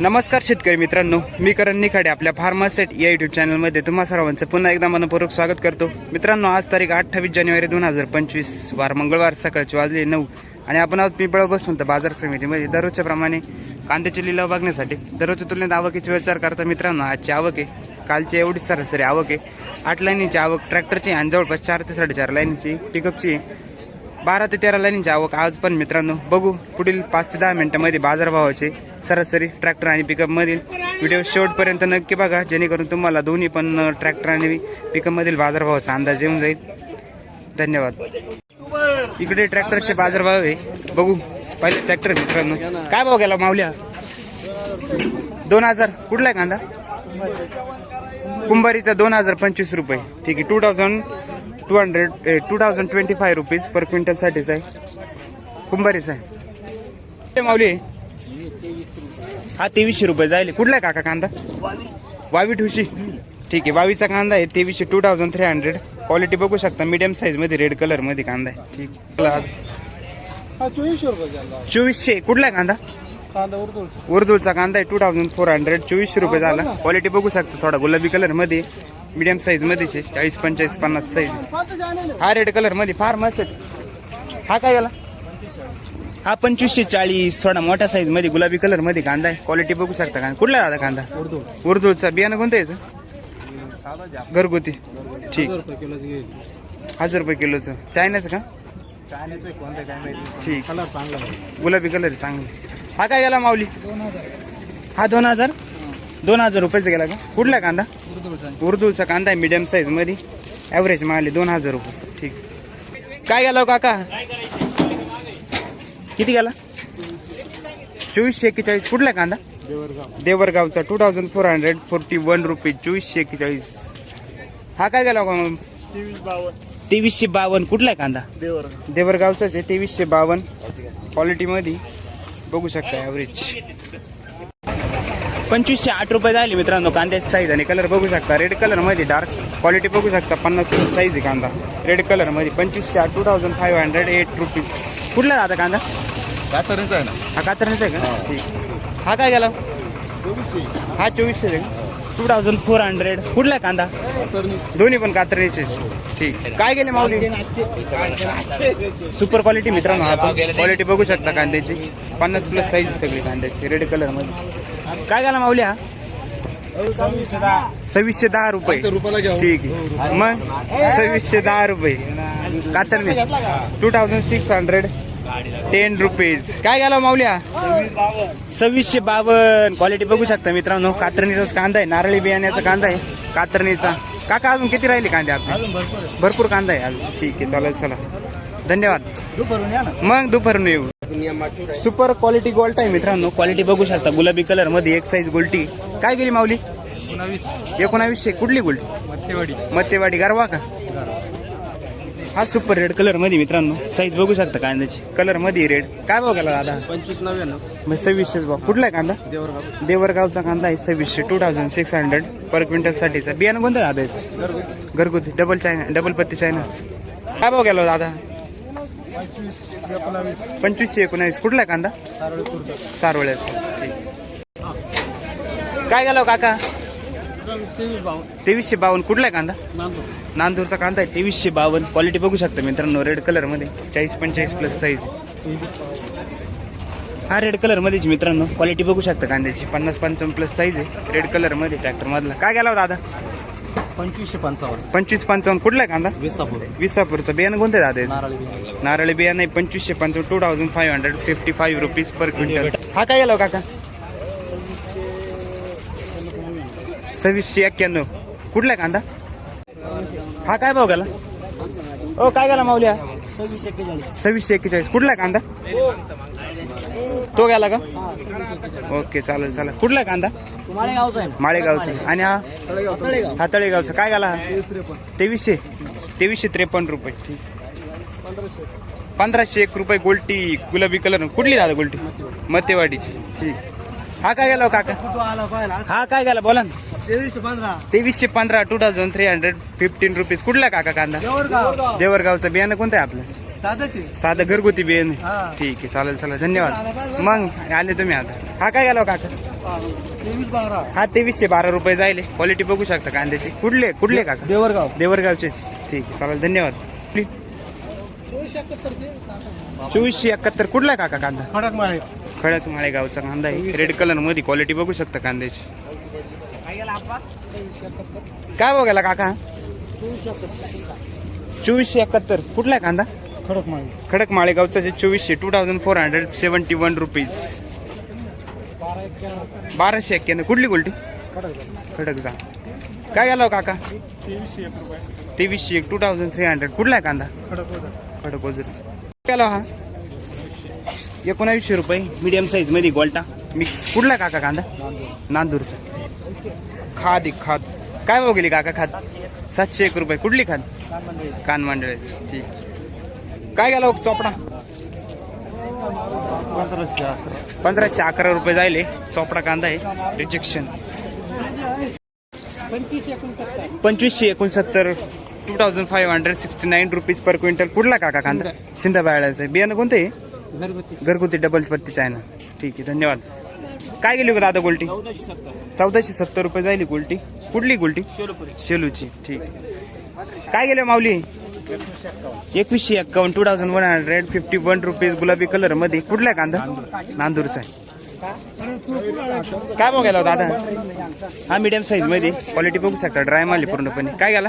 नमस्कार शेतकरी मित्रांनो मी करण निखाडे आपल्या फार्मासेट या युट्यूब चॅनलमध्ये तुम्हा सर्वांचं पुन्हा एकदा मनपूर्वक स्वागत करतो. मित्रांनो आज तारीख अठ्ठावीस जानेवारी दोन हजार पंचवीस वार मंगळवार सकाळचे वाजले नऊ आणि आपण आहोत पिंपळ बसून तर बाजार समितीमध्ये. दररोजच्या प्रमाणे कांद्याचे लिलाव बघण्यासाठी दररोजच्या तुलनेत आवकीचा विचार करता मित्रांनो आजची आवक आहे. कालची एवढीच सरासरी आवक आहे. आठ लाईनीची आवक ट्रॅक्टरची आणि जवळपास चार ते साडेचार लाईनीची पिकअपची आहे. बारा ते तेरा लाईनीची आवक आज पण मित्रांनो. बघू पुढील पाच ते दहा मिनिटांमध्ये बाजारभावाचे सरासरी ट्रॅक्टर आणि पिकअपमधील व्हिडिओ शेवटपर्यंत नक्की बघा. जेणेकरून तुम्हाला दोन्ही पण ट्रॅक्टर आणि पिकअपमधील बाजारभावाचा अंदाज येऊन जाईल. धन्यवाद. इकडे ट्रॅक्टरचे बाजारभाव आहे. बघू. पहिले ट्रॅक्टर मित्रांनो. काय भाव गेला माऊल्या? दोन हजार. कुठला आहे कांदा? कुंभारीचा दोन हजार पंचवीस रुपये. ठीक आहे. Two thousand two hundred two thousand twenty five rupees per क्विंटलसाठीच आहे कुंभारीचा आहे हे माऊली हा तेवीसशे रुपये जाईल कुठला आहे काका कांदा? वावी ठुशी. ठीक आहे वावीचा कांदा आहे तेवीसशे two thousand three hundred quality बघू शकता मीडियम साईजमध्ये रेड कलरमध्ये कांदा आहे. ठीक. आहे हा चोवीसशे रुपये झाला. चोवीसशे कुठला आहे कांदा? उर्दूचा. कांदा आहे टू थाउजंड फोर हंड्रेड चोवीसशे रुपये झाला. क्वालिटी बघू शकता थोडा गुलाबी कलरमध्ये. मीडियम साईज मध्येच आहे चाळीस पंचेचाळीस पन्नास साईज हा रेड कलरमध्ये फार मस्त आहे. हा काय गेला हा पंचवीसशे चाळीस थोडा मोठ्या साईजमध्ये गुलाबी कलरमध्ये कांदा आहे. क्वालिटी बघू शकता कांदा कुठला दादा कांदा? उर्दू उर्दूचा बियाणं कोणतं याचं? जास्त घरगुती. ठीक. हजार रुपये किलोचं चायनाचं का? ठीक. आहे. गुलाबी कलर आहे चांगला हा काय गेला माऊली? हा दोन हजार? दोन हजार रुपयाचा गेला का? कुठला कांदा? उर्दूचा. कांदा आहे मीडियम साईजमध्ये. ॲव्हरेज मागले दोन हजार रुपये. ठीक. काय गेला हो काका? किती गेला? चोवीसशे एक्केचाळीस. कुठला कांदा? Devargaon. देवरगावचा. Two thousand four hundred forty one rupees चोवीसशे एक्केचाळीस. हा काय गेला हो का? तेवीसशे बावन्न कुठला कांदा? देवरगाव. देवरगावचाच आहे तेवीसशे बावन्न क्वालिटीमध्ये बघू शकता ॲव्हरेज पंचवीसशे आठ रुपये झाले मित्रांनो कांद्याची साईज आणि कलर बघू शकता रेड कलरमध्ये डार्क क्वालिटी बघू शकता पन्नास साईज आहे कांदा. रेड कलरमध्ये पंचवीसशे आठ two thousand five hundred eight rupees कुठला दादा कांदा? कातरणीचा आहे ना. हा कातरणीचा आहे का? ठीक. हा काय गेला? चोवीसशे. हा चोवीसशे आहे. टू थाउजंड फोर हंड्रेड कुठला आहे कांदा? दोन्ही पण कातरणीचे ठीक. काय गेले माऊली? सुपर क्वालिटी मित्रांनो आपण क्वालिटी बघू शकता कांद्याची. पन्नास प्लस साईज सगळी कांद्याची. रेड कलरमध्ये. काय झाला माऊली हा? सव्वीसशे दहा रुपये. घ्या ठीक आहे. मग? सव्वीसशे दहा रुपये. कातरणी. Two thousand six hundred ten rupees काय गेला माऊल्या सव्वीसशे बावन्न क्वालिटी बघू शकता मित्रांनो. कातरणीचाच कांदा आहे. नारळी बियाण्याचा कांदा आहे. कातरणीचा. काका अजून किती राहिले कांदे आपले? आहे. भरपूर कांदा आहे अजून. ठीक आहे चालेल चला. धन्यवाद. दुपारून या ना. मग दुपारून येऊ. सुपर क्वालिटी गोल्ट आहे मित्रांनो. क्वालिटी बघू शकता. गुलाबी कलरमध्ये एक साईज गोल्टी काय गेली माऊली? एकोणावीस. एकोणावीसशे कुठली गोल्टी मत्तेवाडी. मत्तेवाडी. गारवा का? हा सुपर रेड कलरमध्ये मित्रांनो. साईज बघू शकता कांद्याची. कलरमध्ये रेड काय भाव गेला दादा? पंचवीस नव्याण्णव. मग सव्वीसशेच भाव. कुठला आहे कांदा? देवरगाव. देवरगावचा कांदा आहे सव्वीसशे. Two thousand six hundred per quintal साठीचा बियाणं कोणतं दादा? घरगुती. डबल चायना डबल पत्ती चायना काय भाव गेला हो दादा? पंचवीसशे एकोणावीस. कुठला आहे कांदा? सारळी कुर्ता सारवळ्याचा ठीक. काय गेलो काका? तेवीसशे बावन्न. कुठला आहे कांदा? नांदूर नांदूरचा कांदा आहे. तेवीसशे बावन्न. क्वालिटी बघू शकता मित्रांनो रेड कलरमध्ये. चाळीस पंचेचाळीस प्लस साईज हा रेड कलर मध्येच मित्रांनो. क्वालिटी बघू शकता कांद्याची. पन्नास पंचावन्न प्लस साईज आहे. रेड कलरमध्ये ट्रॅक्टर मधला. काय गेला दादा? पंचवीसशे पंचावन्न. पंचवीस पंचावन्न. कुठला आहे कांदा? विसापूर. विसापूरचं. बियाणं कोणतं दादा? नारळ बियाणे. आहे पंचवीसशे पंचावन्न two thousand five hundred fifty five rupees per quintal हा काय गेला हो काका? सव्वीसशे एक्क्याण्णव. कुठला आहे कांदा? हा काय भाव गेला? ओ काय गेला माऊल्या? सव्वीसशे एक्केचाळीस. कुठला आहे कांदा? तो गेला का? ओके चालेल चालेल. कुठला आहे कांदा? माळेगावचा. माळेगावचा आणि हा? तळेगाव हा तळेगावचा. काय गेला? तेवीसशे. तेवीसशे त्रेपन्न रुपये. ठीक पंधराशे एक रुपये गोल्टी गुलाबी कलर. कुठली दादा गोल्टी? मतेवाडीची. ठीक. हा काय गेला हो काका? हा काय गेला? बोला ना. तेवीसशे पंधरा two thousand three hundred fifteen rupees कुठला काका कांदा? देवरगाव देवरगावचं बियाणं कोणतं आहे आपलं. साधं घरगुती बियाणं. ठीक आहे चालेल चालेल. धन्यवाद. मग आले तुम्ही आता. हा काय गेला हो काका? हा तेवीसशे बारा रुपये जायले. क्वालिटी बघू शकता कांद्याची. कुठले कुठले काका? देवरगाव. देवरगावचेच. ठीक आहे चालेल. धन्यवाद. चोवीसशे एकाहत्तर कुठला आहे काका कांदा? खडक माळे. खडक माळेगावचा कांदा आहे. रेड कलरमध्ये क्वालिटी बघू शकता कांद्याची. काय बघायला काका? चोवीसशे एकाहत्तर. कुठला आहे कांदा? खडक माळे. खडक माळेगावचा जे चोवीसशे two thousand four hundred seventy one rupees बाराशे एक्क्याण्णव. कुठली गोल्टी खडक जा काय गेला हो काका? तेवीसशे एक रुपये. तेवीसशे एक टू थाउजंड थ्री हंड्रेड कुठला आहे कांदा? हा? एकोणावीसशे रुपये मीडियम साईजमध्ये गोल्टा. मिक्स कुठला काका कांदा? नांदूरचा. खाद एक खाद. काय भाव गेली काका खाद? सातशे एक रुपये. कुठली खाद? कान मांडळ ठीक. काय गेला हो चोपडा? पंधराशे अकरा. पंधराशे अकरा रुपये जायले. चोपडा कांदा आहे. रिजेक्शन पंचवीसशे एकोणसत्तर. Two thousand five hundred sixty nine rupees per quintal कुठला काका कांदा? शिंदा. बाळाचं बियाणं कोणतं? आहे घरगुती. घरगुती डबल पत्तीचं आहे ना. ठीक आहे धन्यवाद. काय गेली का दादा गोल्टी? चौदाशे सत्तर रुपये जायली गोल्टी. कुठली गोल्टी? शेलूची. ठीक काय गेले माऊली? एकवीसशे एक्कावन्न two thousand one hundred fifty one rupees गुलाबी कलरमध्ये कुठला कांदा? नांदूरचा आहे. काय बघायला दादा हा मीडियम साईजमध्ये. क्वालिटी बघू शकता ड्राय माल आहे पूर्णपणे. काय गेला?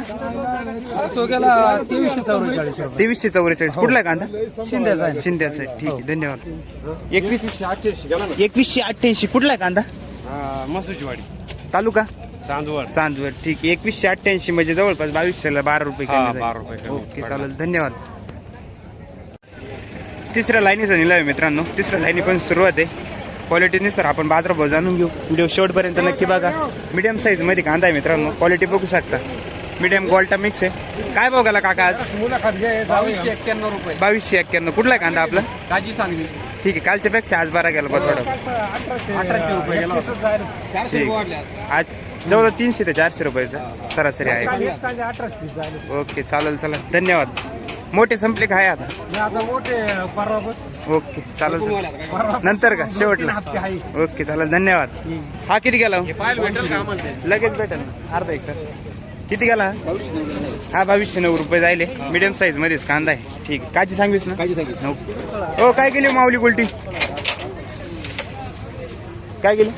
तो गेला तेवीसशे चौवेचाळीस रुपये. तेवीसशे चौवेचाळीस. कुठला कांदा? शिंद्याचा आहे. शिंद्याचा आहे. ठीक आहे धन्यवाद. एकवीस एकवीसशे अठ्ठ्याऐंशी. कुठला कांदा? मसुजीवाडी तालुका? चांदवड. चांदवड. ठीक आहे एकवीसशे अठ्ठ्याऐंशी म्हणजे जवळपास बावीसशेला बारा रुपये हा, बारा. रुपये ओके. चालेल. धन्यवाद. तिसऱ्या लाईनीचा निलाव आहे मित्रांनो. तिसऱ्या लाईनी पण सुरुवात आहे. क्वालिटीनुसार आपण बाजारभाव जाणून घेऊ. व्हिडिओ शेवटपर्यंत नक्की बघा. मीडियम साईजमध्ये कांदा आहे मित्रांनो. क्वालिटी बघू शकता. मीडियम गोल्टा मिक्स आहे. काय बघायला काका आज? मुलाखत घे बावीसशे एक्क्याण्णव रुपये. बावीसशे एक्क्याण्णव. कुठला आहे कांदा आपला? काजी सांगली. ठीक आहे. कालच्या पेक्षा आज बारा गेला बा थोडा. अठराशे रुपये गेला आज. जवळ तीनशे ते चारशे रुपयाचा सरासरी आहे. ओके चालेल चला धन्यवाद. मोठे संपले काय आता? मी आता मोठे परवा ओके चालेल. नंतर का? शेवटला. ओके चालेल धन्यवाद. हा किती गेला हो? लगेच भेटेल अर्धा एक तास. किती गेला? हा? हा बावीसशे नऊ रुपये जायले. मीडियम साईज मध्येच कांदा आहे. ठीक आहे. काची सांगवीस ना? काजी सांगितलं नऊ हो काय केली माऊली गोल्टी? काय केली?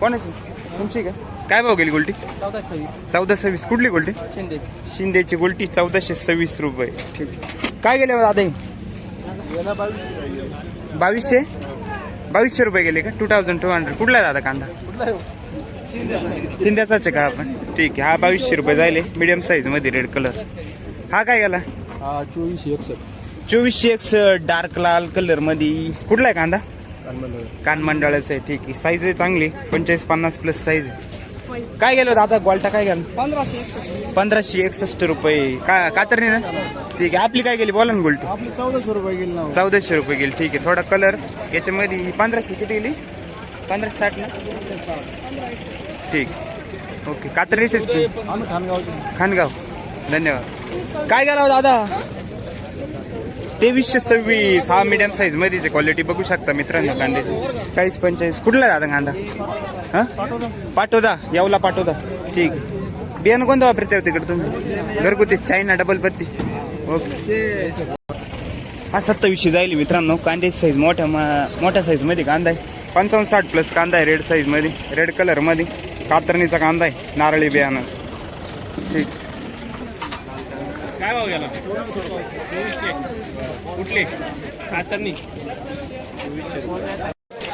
कोणाची? तुमची का? काय भाव गेली गोल्टी? चौदा सव्वीस. चौदा सव्वीस कुठली गोल्टी? शिंदे. शिंदेची गोल्टी चौदाशे सव्वीस रुपये. ठीक. काय गेले दादा? हे? गेला बावीसशे? बावीसशे रुपये गेले का? टू थाउजंड टू हंड्रेड कुठला आहे दादा कांदा? आहे? शिंद्याचाच आहे का आपण? ठीक आहे. हा बावीसशे रुपये जायले. मीडियम साईजमध्ये रेड कलर हा काय गेला? हा चोवीसशे एकसष्ट. चोवीसशे एक्स डार्क लाल कलरमध्ये कुठला आहे कांदा? कानमंडळाचं आहे. ठीक आहे. साईज आहे चांगली. पंचेचाळीस पन्नास प्लस साईज काय गेलो दादा? गोल्टा काय गेला पंधराशे एकसष्ट. पंधराशे एकसष्ट रुपये. का कातरणी ना? ठीक आहे. आपली काय गेली? बोला ना गोल्टी. आपली चौदाशे रुपये गेली ना. चौदाशे रुपये गेली. ठीक आहे. थोडा कलर याच्यामध्ये ही पंधराशे किती गेली? पंधराशे साठ ना? ठीक. ओके. कात्रीचे आम्ही खानगावचे. खानगाव. धन्यवाद. काय गेला हो दादा? तेवीसशे सव्वीस हा मीडियम साईजमध्ये क्वालिटी बघू शकता मित्रांनो कांद्याची. चाळीस पंचेचाळीस कुठला दादा कांदा? हा? पाठवदा यावला पाठवदा ठीक बियाणं कोणतं वापरते हो तिकडे तुम्ही? घरगुती. चायना डबल पत्ती. ओके. हा सत्तावीसशे जाईल मित्रांनो. कांद्याची साईज मोठ्या मोठ्या साईजमध्ये कांदा आहे. पंचावन्न साठ प्लस कांदा आहे रेड साईजमध्ये. रेड कलरमध्ये. कातरणीचा कांदा आहे. नारळी बियाणं. ठीक. काय भाव गेला? कुठले? कातरणी.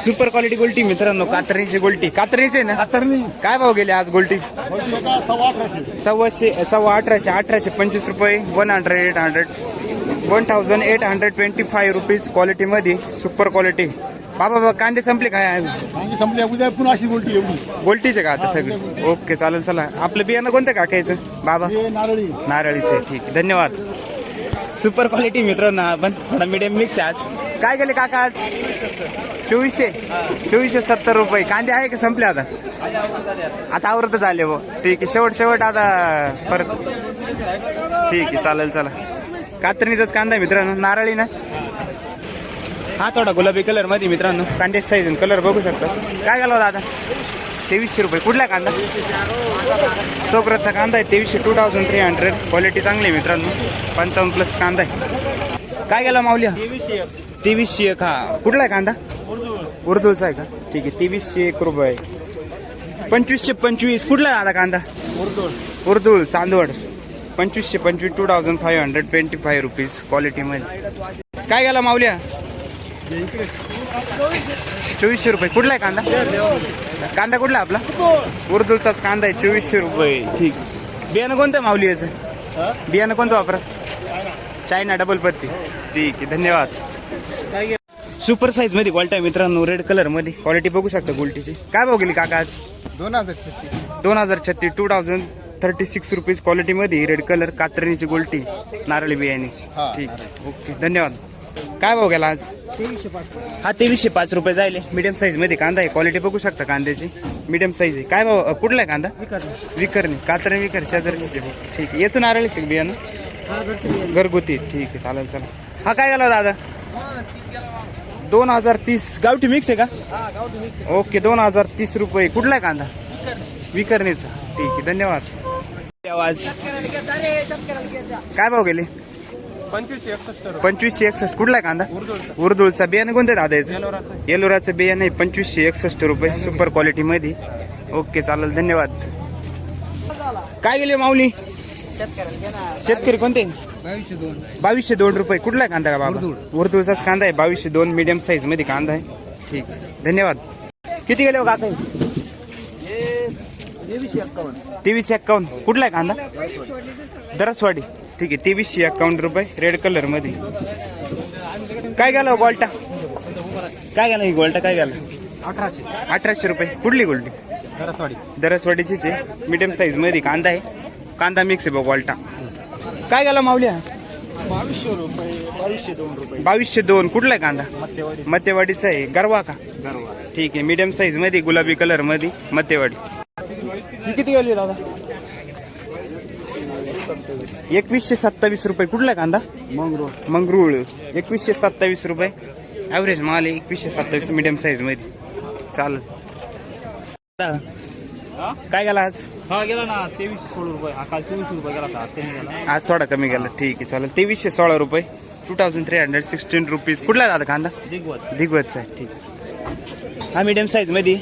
सुपर क्वालिटी गोल्टी मित्रांनो कातरणीची गोल्टी. कातरणीची आहे ना? कातरणी. काय भाव गेले आज गोल्टी? सव्वा अठराशे. सव्वाशे सव्वा अठराशे अठराशे पंचवीस रुपये one hundred eight hundred one thousand eight hundred twenty five rupees क्वालिटीमध्ये super quality बाबा बाबा कांदे संपले काय? आणि संपल्या उद्या पुन्हा अशी गोष्टी एवढी. गोल्टीचे का आता सगळे? ओके चालेल चला. आपलं बियाणं कोणतं काकायचं बाबा? हे नारळी. नारळीचे आहे, ठीक आहे. धन्यवाद. सुपर क्वालिटी मित्रांनो आपण थोडा मिडियम मिक्स आहे आज. काय गेले काका आज? चोवीसशे? चोवीसशे सत्तर रुपये. कांदे आहे का संपले आता? आता आवरतच आले हो. ठीक आहे शेवट शेवट आता परत. ठीक आहे चालेल चला. कातरणीचाच कांदा आहे मित्रांनो. नारळी ना? हा थोडा गुलाबी कलरमध्ये मित्रांनो. कांद्याची साईज कलर बघू शकता. काय घालवा दादा? तेवीसशे रुपये. कुठला कांदा? सोकरतचा कांदा आहे. तेवीसशे two thousand three hundred quality चांगली आहे मित्रांनो. पंचावन्न प्लस कांदा आहे. काय गेला माऊल्या तेवीसशे एक. हा. कुठला आहे कांदा? उर्दूचा आहे का? ठीक आहे. तेवीसशे एक रुपये. पंचवीसशे पंचवीस. कुठला आहे दादा कांदा? उर्दूळ चांदवड. पंचवीसशे पंचवीस two thousand five hundred twenty five rupees क्वालिटीमध्ये काय गेला माऊल्या चोवीसशे रुपये. कुठला आहे कांदा? कांदा कुठला आपला? उर्दूचाच कांदा आहे चोवीसशे रुपये. ठीक. बियाणं कोणतं माऊली याचं बियाणं कोणतं वापरा? चायना डबल पत्ती. ठीक आहे धन्यवाद. सुपर साईजमध्ये क्वालिटी आहे मित्रांनो रेड कलरमध्ये. क्वालिटी बघू शकता गोल्टीची. काय भाव गेली काका आज? दोन हजार छत्तीस. दोन हजार छत्तीस two thousand thirty six rupees quality मध्ये रेड कलर कात्रणीची गोल्टी नारळी बियाणी. ठीक. ओके. धन्यवाद. काय भाव गेला आज? तेवीसशे पाच. हा तेवीसशे पाच रुपये जायले. मीडियम साईजमध्ये कांदा आहे. क्वालिटी बघू शकता कांद्याची. मीडियम साईज आहे. काय भाव कुठला आहे कांदा? विकरणी. कात्रण विकर शेजारची ठीक आहे. याचं नारळीचं बियाणं? घरगुती. ठीक आहे. चालेल चालेल. हा काय गेला दादा? दोन हजार तीस. गावठी मिक्स आहे का? ओके दोन हजार तीस रुपये. कुठला आहे कांदा? विकरणीचा. ठीक आहे. धन्यवाद. आवाज काय भाव गेले? पंचवीसशे एकसष्ट पंचवीसशे एकसष्ट. कुठला कांदा? उर्दूळचा बियाणं कोणतं दादा याचं? येलोराचा. बियाणं पंचवीसशे एकसष्ट रुपये. सुपर क्वालिटी मध्ये. ओके चालेल धन्यवाद. काय गेले माऊली? शेतकरी कोणते? बावीसशे दोन रुपये. कुठला कांदा का बाबा? उर्दूचाच कांदा आहे. बावीसशे दोन मीडियम साईजमध्ये कांदा आहे. ठीक धन्यवाद. किती गेले हो काका? तेवीसशे एक्कावन्न. तेवीसशे एक्कावन्न. कुठला आहे कांदा? दरसवाडी. ठीक आहे तेवीसशे एक्कावन्न रुपये रेड कलरमध्ये. काय गेला गोल्टा? काय गेला ही गोल्टा काय गेला अठराशे. अठराशे रुपये. कुठली गोल्टी? सरसवाडी दरसवाडीचीच आहे. मीडियम साईजमध्ये कांदा आहे. कांदा मिक्स आहे बघ वालटा काय गेला माऊल्या? बावीसशे रुपये बावीसशे दोन रुपये. बावीसशे दोन. कुठला आहे कांदा? मत्यवाडीचा आहे. गरवा का? ठीक आहे मीडियम साईजमध्ये गुलाबी कलरमध्ये मत्यवाडी ही किती गेली दादा? एकवीसशे सत्तावीस रुपये. कुठला कांदा? मंगरूळ. मंगरूळ. एकवीसशे सत्तावीस रुपये. ॲव्हरेज माल आहे एकवीसशे सत्तावीस मीडियम साईजमध्ये. चालेल. काय गेला आज? हा गेला ना. तेवीसशे सोळा रुपये. हा काल चोवीसशे रुपये गेला होता. त्याने गेला. आज थोडा कमी गेला. ठीक आहे चालेल. तेवीसशे सोळा रुपये. Two thousand three hundred sixteen rupees कुठला दादा कांदा? दिगवत. दिग्वजचा आहे. ठीक. हा मीडियम साईजमध्ये.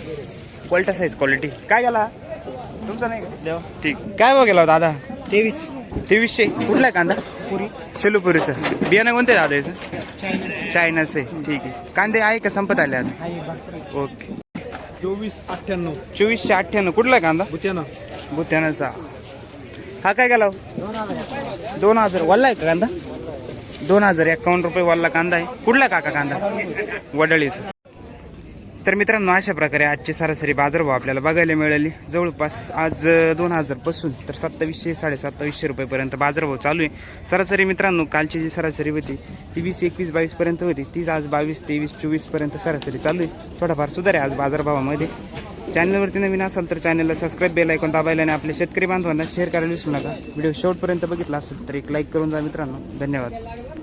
क्वालिटी साईज क्वालिटी काय गेला? तुमचा नाही का? देवा. ठीक. काय भाव गेला हो दादा? तेवीस. तेवीसशे कुठला आहे कांदा? पुरी. शेलूपुरीचं. बियाणं कोणते दादा याचं? चायनाचं. आहे ठीक आहे. कांदे आहे का? संपत आले आता? ओके. चोवीस अठ्ठ्याण्णव. चोवीसशे अठ्ठ्याण्णव. कुठला कांदा? बुत्यानं. बुत्यानाचा. हा काय गेला हो? दोन हजार. वल्ला आहे का कांदा? दोन हजार. एकावन्न रुपये वल्ला कांदा आहे. कुठला काका कांदा? वडळीचा. तर मित्रांनो अशा प्रकारे आजची सरासरी बाजारभाव आपल्याला बघायला मिळाली. जवळपास आज दोन हजारपासून तर सत्तावीसशे साडेसत्तावीसशे रुपयेपर्यंत बाजारभाव चालू आहे. सरासरी मित्रांनो कालची जी सरासरी होती ती वीस एकवीस बावीसपर्यंत होती. तीच आज बावीस तेवीस चोवीसपर्यंत सरासरी चालू आहे. थोडाफार सुधार आहे आज बाजारभावामध्ये. चॅनलवरती नवीन असाल तर चॅनलला सबस्क्राईब बेल ऐकून दाबायला आणि आपल्या शेतकरी बांधवांना शेअर करायला विसरू नका. व्हिडिओ शेवटपर्यंत बघितला असेल तर एक लाईक करून जा मित्रांनो. धन्यवाद.